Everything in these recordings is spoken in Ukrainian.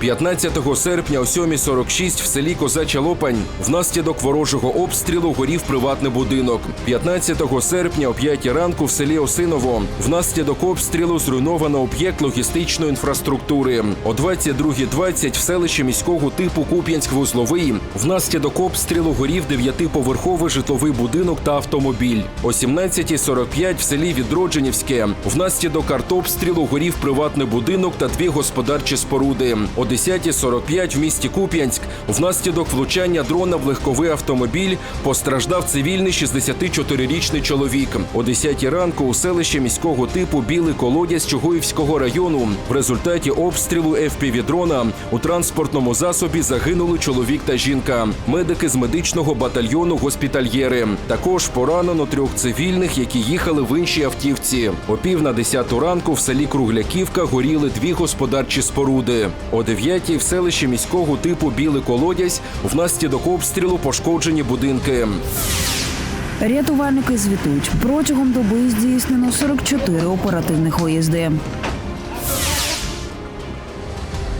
15 серпня о 7.46 в селі Козача Лопань внаслідок ворожого обстрілу горів приватний будинок. 15 серпня о 5 ранку в селі Осиново внаслідок обстрілу зруйновано об'єкт логістичної інфраструктури. О 22.20 в селищі міського типу Куп'янськ-Вузловий внаслідок обстрілу горів дев'ятиповерховий житловий будинок та автомобіль. О 17.45 в селі Відродженівське внаслідок артобстрілу горів приватний будинок та дві господарчі споруди. О 10.45 в місті Куп'янськ внаслідок влучання дрона в легковий автомобіль постраждав цивільний 64-річний чоловік. О 10 ранку у селищі міського типу Білий колодязь Чугуївського району в результаті обстрілу ФПВ-дрона у транспортному засобі загинули чоловік та жінка. Медики з медичного батальйону госпітальєри. Також поранено трьох цивільних, які їхали в іншій автівці. О пів на 10 ранку в селі Кругляківка горіли дві господарчі споруди. О 9 в селищі міського типу Білий колодязь внаслідок обстрілу пошкоджені будинки. Рятувальники звітують протягом доби здійснено 44 оперативних виїзди.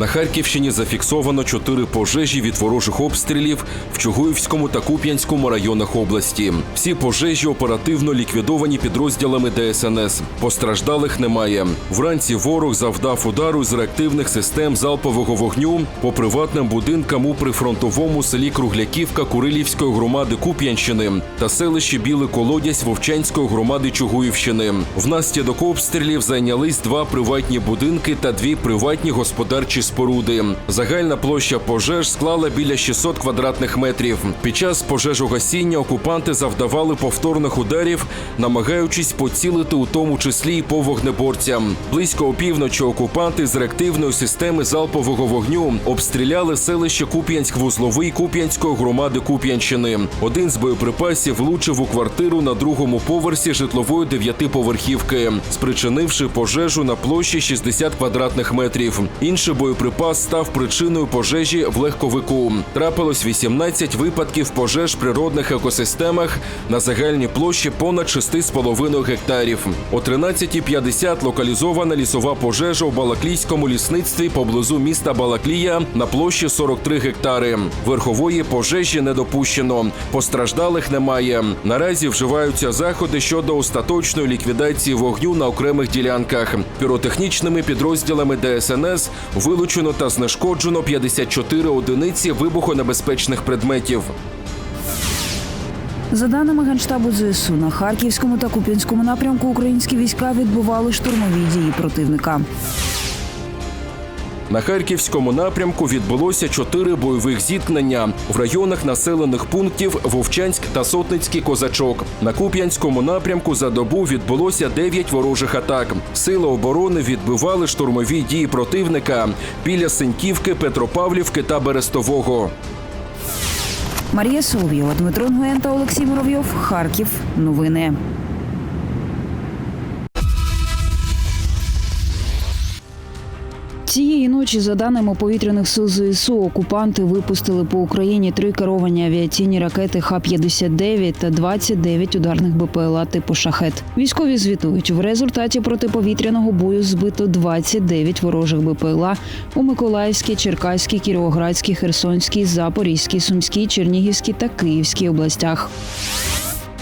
На Харківщині зафіксовано чотири пожежі від ворожих обстрілів в Чугуївському та Куп'янському районах області. Всі пожежі оперативно ліквідовані підрозділами ДСНС. Постраждалих немає. Вранці ворог завдав удару з реактивних систем залпового вогню по приватним будинкам у прифронтовому селі Кругляківка Курилівської громади Куп'янщини та селищі Білий Колодязь Вовчанської громади Чугуївщини. Внаслідок обстрілів зайнялись два приватні будинки та дві приватні господарчі споруди. Загальна площа пожеж склала біля 600 квадратних метрів. Під час пожежогасіння окупанти завдавали повторних ударів, намагаючись поцілити у тому числі і по вогнеборцям. Близько опівночі окупанти з реактивної системи залпового вогню обстріляли селище Куп'янськ-Вузловий Куп'янської громади Куп'янщини. Один з боєприпасів влучив у квартиру на другому поверсі житлової дев'ятиповерхівки, спричинивши пожежу на площі 60 квадратних метрів. Інший боєприпас став причиною пожежі в легковику. Трапилось 18 випадків пожеж в природних екосистемах на загальній площі понад 6,5 гектарів. О 13.50 локалізована лісова пожежа у Балаклійському лісництві поблизу міста Балаклія на площі 43 гектари. Верхової пожежі не допущено. Постраждалих немає. Наразі вживаються заходи щодо остаточної ліквідації вогню на окремих ділянках. Піротехнічними підрозділами ДСНС вилучено та знешкоджено 54 одиниці вибухонебезпечних предметів. За даними Генштабу ЗСУ, на Харківському та Куп'янському напрямку українські війська відбували штурмові дії противника. На харківському напрямку відбулося чотири бойових зіткнення в районах населених пунктів Вовчанськ та Сотницький Козачок. На Куп'янському напрямку за добу відбулося дев'ять ворожих атак. Сили оборони відбивали штурмові дії противника біля Синьківки, Петропавлівки та Берестового. Марія Соловйова, Дмитро Нгуєн та Олексій Муравйов. Харків. Новини. Цієї ночі, за даними повітряних сил ЗСУ, окупанти випустили по Україні три керовані авіаційні ракети Х-59 та 29 ударних БПЛА типу «Шахет». Військові звітують, в результаті протиповітряного бою збито 29 ворожих БПЛА у Миколаївській, Черкаській, Кіровоградській, Херсонській, Запорізькій, Сумській, Чернігівській та Київській областях.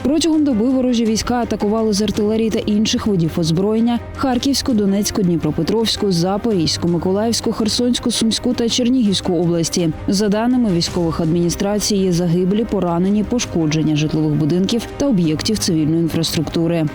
Протягом доби ворожі війська атакували з артилерії та інших видів озброєння Харківську, Донецьку, Дніпропетровську, Запорізьку, Миколаївську, Херсонську, Сумську та Чернігівську області. За даними військових адміністрацій, є загиблі, поранені, пошкодження житлових будинків та об'єктів цивільної інфраструктури.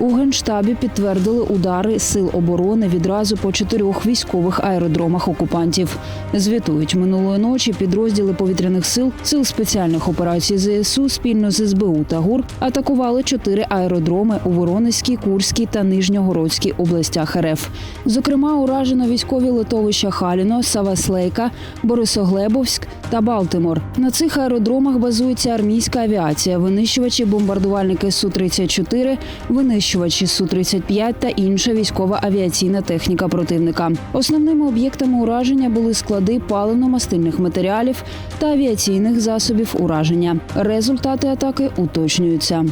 У генштабі підтвердили удари сил оборони відразу по чотирьох військових аеродромах окупантів. Звітують минулої ночі підрозділи повітряних сил сил спеціальних операцій ЗСУ спільно з СБУ та ГУР атакували чотири аеродроми у Воронезькій, Курській та Нижньогородській областях РФ. Зокрема, уражено військові литовища Халіно, Саваслейка, Борисоглебовськ та Балтимор. На цих аеродромах базується армійська авіація, винищувачі, бомбардувальники Су 34 винищувачі винищувачі Су-35 та інша військова авіаційна техніка противника. Основними об'єктами ураження були склади паливно-мастильних матеріалів та авіаційних засобів ураження. Результати атаки уточнюються.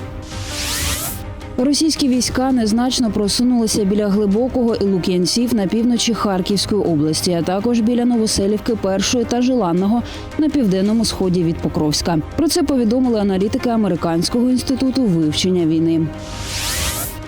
Російські війська незначно просунулися біля глибокого і Лук'янців на півночі Харківської області, а також біля Новоселівки першої та Желанного на південному сході від Покровська. Про це повідомили аналітики Американського інституту вивчення війни.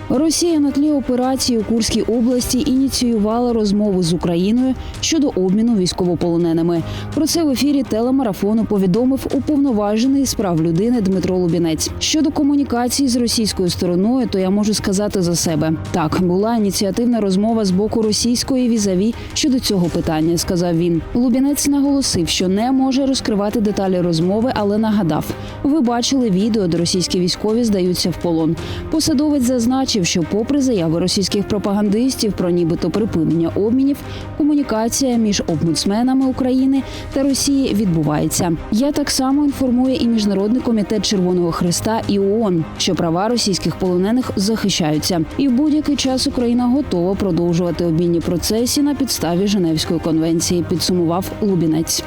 Росія на тлі операції у Курській області ініціювала розмову з Україною щодо обміну військовополоненими. Про це в ефірі телемарафону повідомив уповноважений з прав людини Дмитро Лубінець. Щодо комунікації з російською стороною, то я можу сказати за себе. Так, була ініціативна розмова з боку російської візаві щодо цього питання, сказав він. Лубінець наголосив, що не може розкривати деталі розмови, але нагадав: ви бачили відео, де російські військові здаються в полон. Посадовець зазначив, що, попри заяви російських пропагандистів про нібито припинення обмінів, комунікація між омбудсменами України та Росії відбувається. Я так само інформує і міжнародний комітет Червоного Христа і ООН, що права російських полонених захищаються, і в будь-який час Україна готова продовжувати обмінні процесі на підставі Женевської конвенції. Підсумував Лубінець.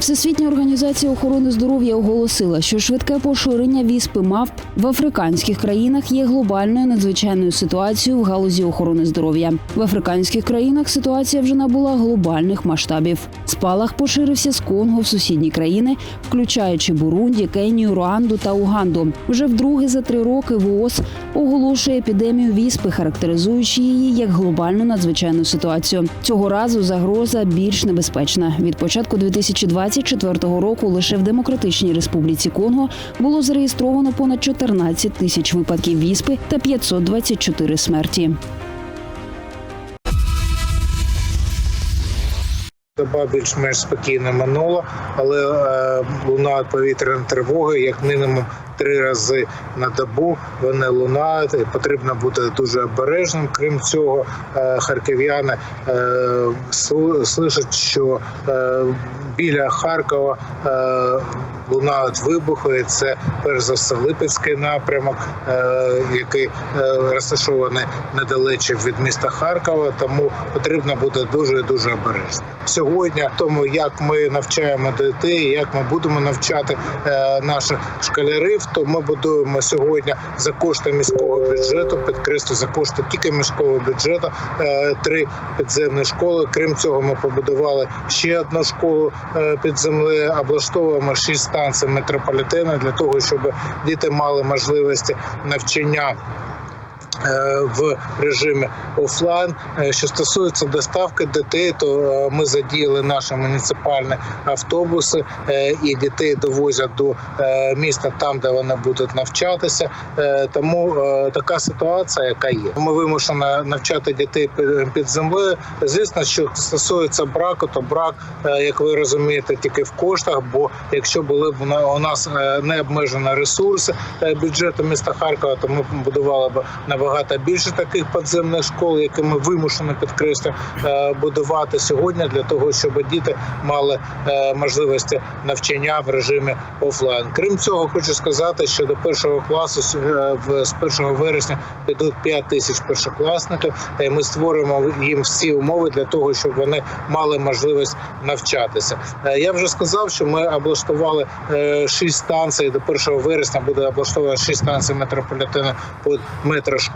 Всесвітня організація охорони здоров'я оголосила, що швидке поширення віспи мавп в африканських країнах є глобальною надзвичайною ситуацією в галузі охорони здоров'я. В африканських країнах ситуація вже набула глобальних масштабів. Спалах поширився з Конго в сусідні країни, включаючи Бурунді, Кенію, Руанду та Уганду. Вже вдруге за три роки ВООЗ оголошує епідемію віспи, характеризуючи її як глобальну надзвичайну ситуацію. Цього разу загроза більш небезпечна. Від початку 2024 року лише в Демократичній Республіці Конго було зареєстровано понад 14 тисяч випадків віспи та 524 смерті. Доба більш-менш спокійно минула, але е, лунають повітряні тривоги, як мінімум три рази на добу. Вони лунають, і потрібно бути дуже обережним. Крім цього, е, харків'яни е, слышать, що е, біля Харкова е, лунають вибухи. Це перш за все Липецький напрямок, е, який е, розташований недалече від міста Харкова. Тому потрібно бути дуже дуже обережним. Сьогодні, тому як ми навчаємо дітей, як ми будемо навчати е, наших школярів, то ми будуємо сьогодні за кошти міського бюджету, підкреслю за кошти тільки міського бюджету, три підземні школи. Крім цього, ми побудували ще одну школу під землею, облаштовуємо шість станцій метрополітену для того, щоб діти мали можливості навчання. Е, В режимі офлайн. Е, Що стосується доставки дітей, то е, ми задіяли наші муніципальні автобуси і дітей довозять до міста там, де вони будуть навчатися. Тому така ситуація, яка є. Ми вимушені навчати дітей під- землею. Звісно, що стосується браку, то брак, як ви розумієте, тільки в коштах. Бо якщо були б у нас не обмежені ресурси бюджету міста Харкова, то ми будували б набагато більше таких підземних школ, які ми вимушені підкреслю будувати сьогодні для того, щоб діти мали е, можливості навчання в режимі офлайн. Крім цього, хочу сказати, що до першого класу е, з 1 вересня підуть 5 тисяч першокласників. і Ми створимо їм всі умови для того, щоб вони мали можливість навчатися. Е, Я вже сказав, що ми облаштували 6 станцій. До 1 вересня буде облаштовано 6 станцій метрополітену під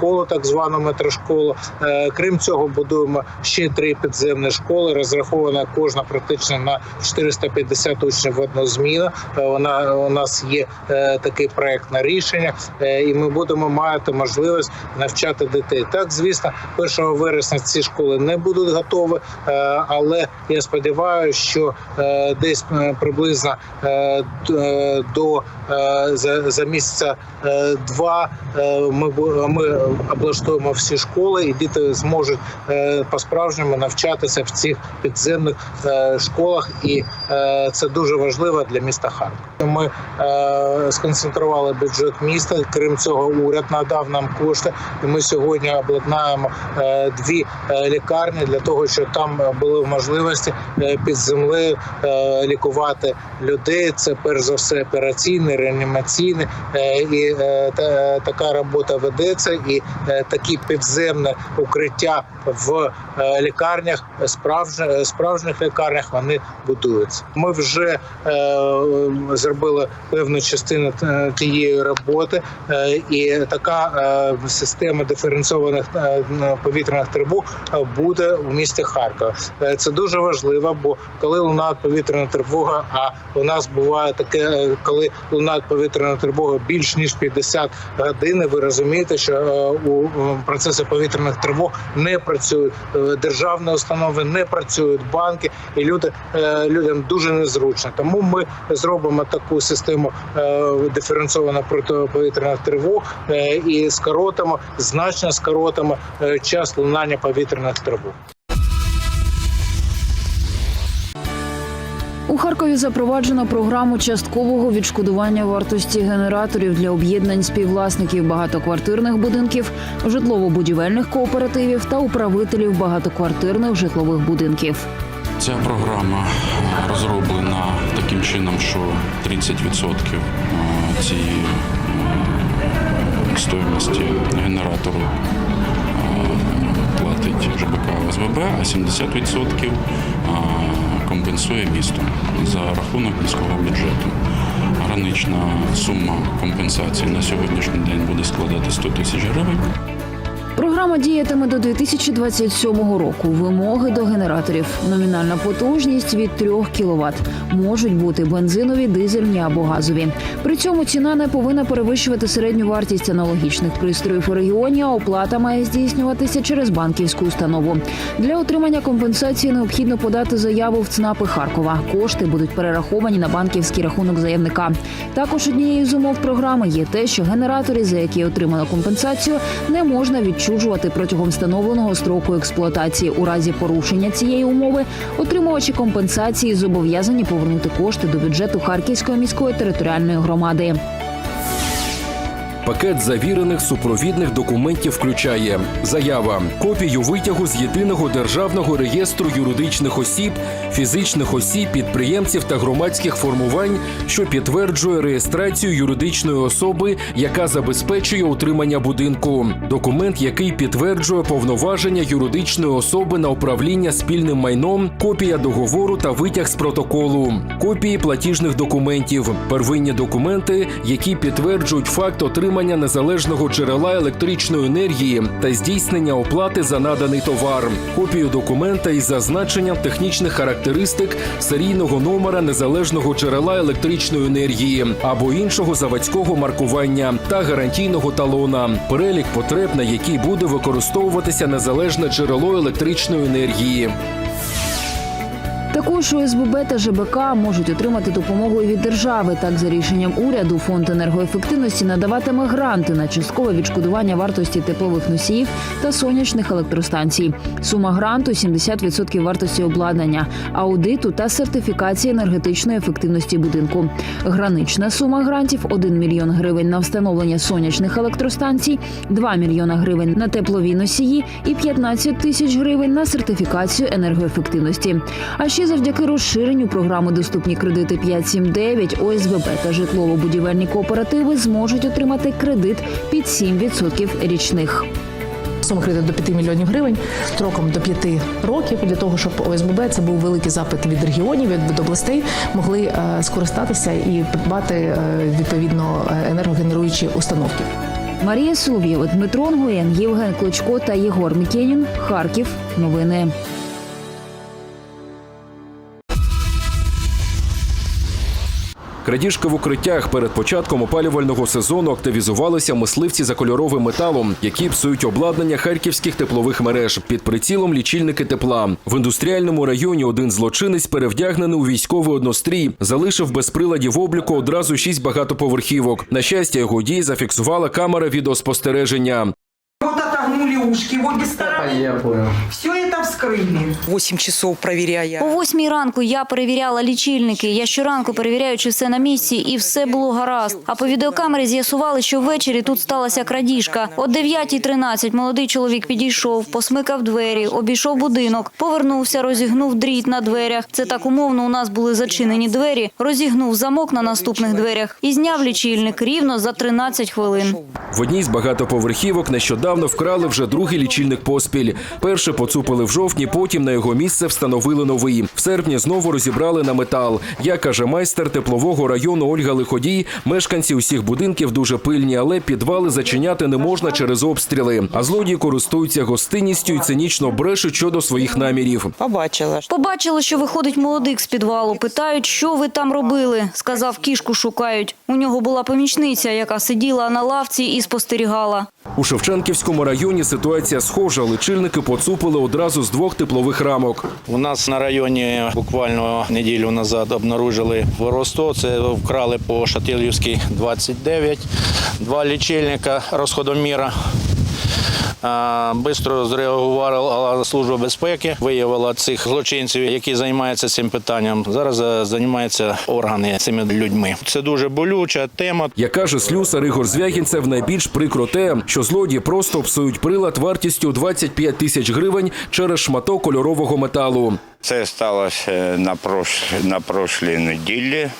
метрошколу, так звану метрошколу. Е, Крім цього, будуємо ще три підземні школи. Розрахована кожна практично на 450 учнів в одну зміну. Е, Вона у нас є е, такий проект на рішення, і ми будемо мати можливість навчати дітей. Так, звісно, 1 вересня ці школи не будуть готові, але я сподіваюся, що десь приблизно до за, місяця два ми ми облаштуємо всі школи, і діти зможуть е, по-справжньому навчатися в цих підземних е, школах, і е, це дуже важливо для міста Харкова. Ми сконцентрували бюджет міста. Крім цього, уряд надав нам кошти, і ми сьогодні обладнаємо дві лікарні для того, щоб там були можливості під землею лікувати людей. Це перш за все операційне, реанімаційне, і та, така робота ведеться. І такі підземне укриття в е, лікарнях, справжніх справжніх лікарнях вони будуються. Ми вже е, зробили певну частину е, тієї роботи, е, і така е, система диференційованих е, повітряних тривог е, буде у місті Харкова. Е, Це дуже важливо, бо коли лунає повітряна тривога, а у нас буває таке, е, коли лунає повітряна тривога більш ніж 50 годин, ви розумієте, що е, у процеси повітряних тривог не працюють е, державні установи, не працюють банки, і люди е, людям дуже незручно. Тому ми зробимо таку систему е, диференційованих протиповітряних тривог і скоротимо значно скоротимо час лунання повітряних тривог. У Харкові запроваджено програму часткового відшкодування вартості генераторів для об'єднань співвласників багатоквартирних будинків, житлово-будівельних кооперативів та управителів багатоквартирних житлових будинків. Ця програма е, розроблена таким чином, що 30% цієї е, стоїмості генератору е, платить ЖБК ОСББ, а 70% е, компенсує місто за рахунок міського бюджету. Гранична сума компенсації на сьогоднішній день буде складати 100 тисяч гривень. Програма діятиме до 2027 року. Вимоги до генераторів. Номінальна потужність від 3 кВт. Можуть бути бензинові, дизельні або газові. При цьому ціна не повинна перевищувати середню вартість аналогічних пристроїв у регіоні, а оплата має здійснюватися через банківську установу. Для отримання компенсації необхідно подати заяву в ЦНАПи Харкова. Кошти будуть перераховані на банківський рахунок заявника. Також однією з умов програми є те, що генератори, за які отримано компенсацію, не можна відчужувати протягом встановленого строку експлуатації. У разі порушення цієї умови отримувачі компенсації зобов'язані повернути кошти до бюджету Харківської міської територіальної громади. Пакет завірених супровідних документів включає заява, копію витягу з єдиного державного реєстру юридичних осіб, фізичних осіб, підприємців та громадських формувань, що підтверджує реєстрацію юридичної особи, яка забезпечує утримання будинку. Документ, який підтверджує повноваження юридичної особи на управління спільним майном, копія договору та витяг з протоколу, копії платіжних документів, первинні документи, які підтверджують факт отримання незалежного джерела електричної енергії та здійснення оплати за наданий товар, копію документа із зазначенням технічних характеристик серійного номера незалежного джерела електричної енергії або іншого заводського маркування та гарантійного талона, перелік потреб, на які буде використовуватися незалежне джерело електричної енергії. Також ОСББ та ЖБК можуть отримати допомогу від держави. Так, за рішенням уряду, фонд енергоефективності надаватиме гранти на часткове відшкодування вартості теплових носіїв та сонячних електростанцій. Сума гранту 70% вартості обладнання, аудиту та сертифікації енергетичної ефективності будинку. Гранична сума грантів 1 мільйон гривень на встановлення сонячних електростанцій, 2 мільйона гривень на теплові носії і 15 тисяч гривень на сертифікацію енергоефективності. А ще завдяки розширенню програми доступні кредити 579 ОСББ та житлово-будівельні кооперативи зможуть отримати кредит під 7% річних. Сума кредиту до 5 мільйонів гривень строком до 5 років для того, щоб ОСББ це був великий запит від регіонів, від областей, могли е, скористатися і придбати е, відповідно е, енергогенеруючі установки. Марія Солов'єва, Дмитро Нгоєн, Євген Клочко та Єгор Мікенін. Харків. Новини. Крадіжки в укриттях перед початком опалювального сезону активізувалися мисливці за кольоровим металом, які псують обладнання харківських теплових мереж під прицілом лічильники тепла. В індустріальному районі один злочинець, перевдягнений у військовий однострій, залишив без приладів обліку одразу шість багатоповерхівок. На щастя, його дії зафіксувала камера відеоспостереження загнули ушки в обе стороны. Я понял. Все это вскрыли. 8 часов проверяя. О восьмій ранку я перевіряла лічильники. Я щоранку перевіряю, чи все на місці, і все було гаразд. А по відеокамері з'ясували, що ввечері тут сталася крадіжка. О 9.13 молодий чоловік підійшов, посмикав двері, обійшов будинок, повернувся, розігнув дріт на дверях. Це так умовно. У нас були зачинені двері. Розігнув замок на наступних дверях і зняв лічильник рівно за 13 хвилин. В одній з багатоповерхівок нещодавно вкрали вже другий лічильник поспіль. Перше поцупили в жовтні, потім на його місце встановили новий. В серпні знову розібрали на метал. Як каже майстер теплового району Ольга Лиходій, мешканці усіх будинків дуже пильні, але підвали зачиняти не можна через обстріли. А злодії користуються гостинністю і цинічно брешуть щодо своїх намірів. Побачила. Побачили, що виходить молодик з підвалу. Питають, що ви там робили. Сказав, кішку шукають. У нього була помічниця, яка сиділа на лавці і спостерігала. У Шевченківському районі ситуація схожа. Личильники поцупили одразу з двох теплових рамок. У нас на районі буквально неділю назад обнаружили воросто. Це вкрали по Шатилівській 29, два лічильника розходоміра. А, Бистро зреагувала служба безпеки, виявила цих злочинців, які займаються цим питанням. Зараз е, займаються органи цими людьми. Це дуже болюча тема. Як каже слюсар Ігор Звягінцев, найбільш прикро те, що злодії просто псують прилад вартістю 25 тисяч гривень через шматок кольорового металу. Це сталося на прошлій неділі.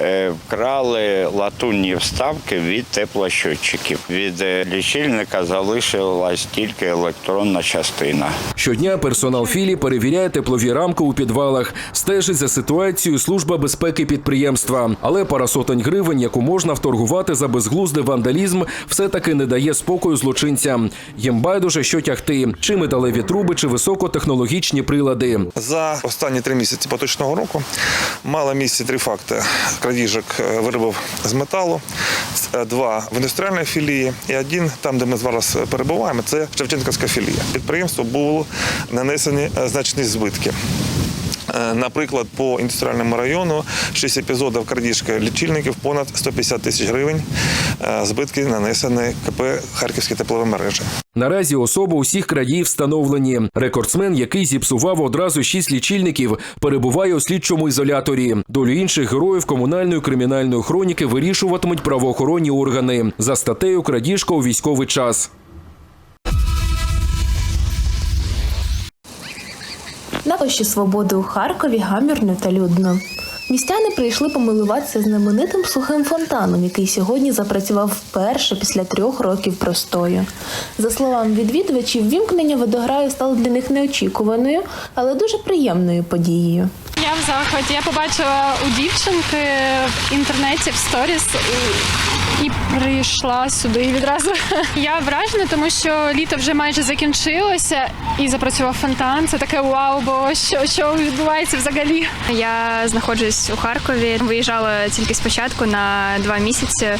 Е, Вкрали латунні вставки від теплощотчиків. Від е, лічильника залишилась тільки електронна частина. Щодня персонал філії перевіряє теплові рамки у підвалах, стежить за ситуацією служба безпеки підприємства. Але пара сотень гривень, яку можна вторгувати за безглуздий вандалізм, все таки не дає спокою злочинцям. Їм байдуже, що тягти, чи металеві труби, чи високотехнологічні прилади. За останні три місяці поточного року мало місці три факти крадіжок виробив виробів з металу, е, два в індустріальній філії і один там, де ми зараз перебуваємо, це Шевченківська філія. Підприємству було нанесені е, значні збитки. Е, Наприклад, по індустріальному району 6 епізодів крадіжки лічильників понад 150 тисяч гривень. Е, Збитки нанесені КП Харківські теплові мережі. Наразі особи усіх крадіїв встановлені. Рекордсмен, який зіпсував одразу шість лічильників, перебуває у слідчому ізоляторі. Долю інших героїв комунальної кримінальної хроніки вирішуватимуть правоохоронні органи за статтею крадіжка у військовий час. На Свободи у Харкові гамірно та людно. Містяни прийшли помилуватися знаменитим сухим фонтаном, який сьогодні запрацював вперше після трьох років простою. За словами відвідувачів, вімкнення водограю стало для них неочікуваною, але дуже приємною подією. Я в захваті. Я побачила у дівчинки в інтернеті в сторіс і, прийшла сюди відразу. Я вражена, тому що літо вже майже закінчилося і запрацював фонтан. Це таке вау, бо що, що відбувається взагалі. Я знаходжусь у Харкові. Виїжджала тільки спочатку на два місяці.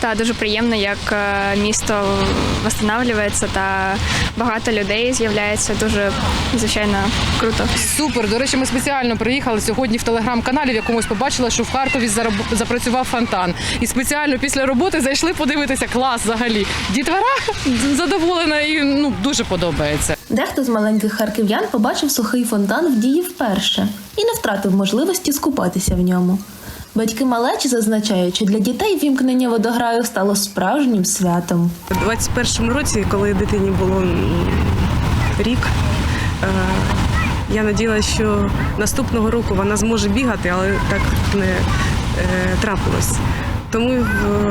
Та дуже приємно, як е, місто встановлюється та багато людей з'являється. Дуже звичайно круто. Супер. До речі, ми спеціально приїхали сьогодні в телеграм-каналі, в якомусь побачила, що в Харкові запрацював фонтан. І спеціально після роботи зайшли подивитися клас взагалі. Дітвора задоволена і ну дуже подобається. Дехто з маленьких харків'ян побачив сухий фонтан в дії вперше і не втратив можливості скупатися в ньому. Батьки малечі зазначають, що для дітей вімкнення водограю стало справжнім святом. У 21-му році, коли дитині було рік, е, я надіялася, що наступного року вона зможе бігати, але так не е, трапилось. Тому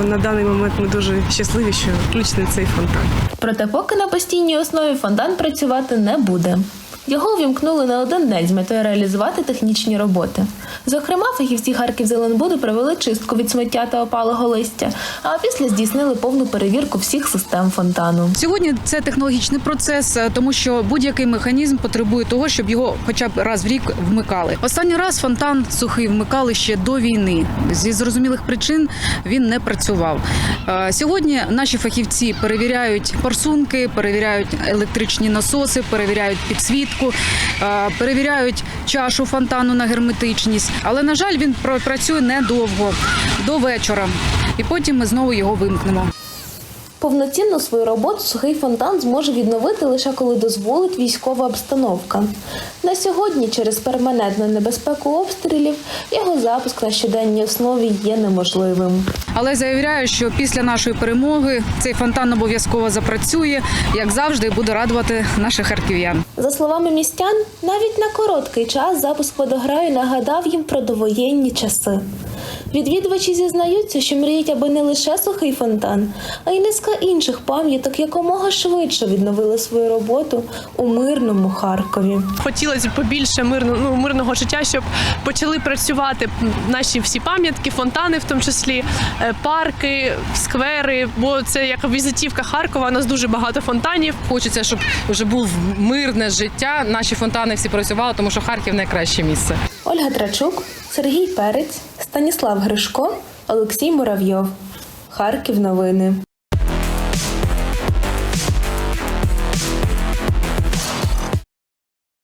на даний момент ми дуже щасливі, що включений цей фонтан. Проте поки на постійній основі фонтан працювати не буде. Його увімкнули на один день з метою реалізувати технічні роботи. Зокрема, фахівці Харківзеленбуду провели чистку від сміття та опалого листя, а після здійснили повну перевірку всіх систем фонтану. Сьогодні це технологічний процес, е, тому що будь-який механізм потребує того, щоб його хоча б раз в рік вмикали. Останній раз фонтан сухий вмикали ще до війни. Зі зрозумілих причин він не працював. Е, Сьогодні наші фахівці перевіряють форсунки, перевіряють електричні насоси, перевіряють підсвітку, е, перевіряють чашу фонтану на герметичність. Але на жаль, він працює недовго до вечора, і потім ми знову його вимкнемо. Повноцінну свою роботу сухий фонтан зможе відновити лише коли дозволить військова обстановка. На сьогодні, через перманентну небезпеку обстрілів, його запуск на щоденній основі є неможливим. Але заявляю, що після нашої перемоги цей фонтан обов'язково запрацює, як завжди, і буде радувати наших харків'ян. За словами містян, навіть на короткий час запуск водограю нагадав їм про довоєнні часи. Відвідувачі зізнаються, що мріють, аби не лише сухий фонтан, а й низка інших пам'яток якомога швидше відновили свою роботу у мирному Харкові. Хотілося б побільше мирно, ну, мирного життя, щоб почали працювати наші всі пам'ятки, фонтани, в тому числі е, парки, сквери. Бо це як візитівка Харкова. У нас дуже багато фонтанів. Хочеться, щоб вже був мирне життя. Наші фонтани всі працювали, тому що Харків найкраще місце. Ольга Трачук, Сергій Перець, Станіслав Гришко, Олексій Муравйов. Харків новини.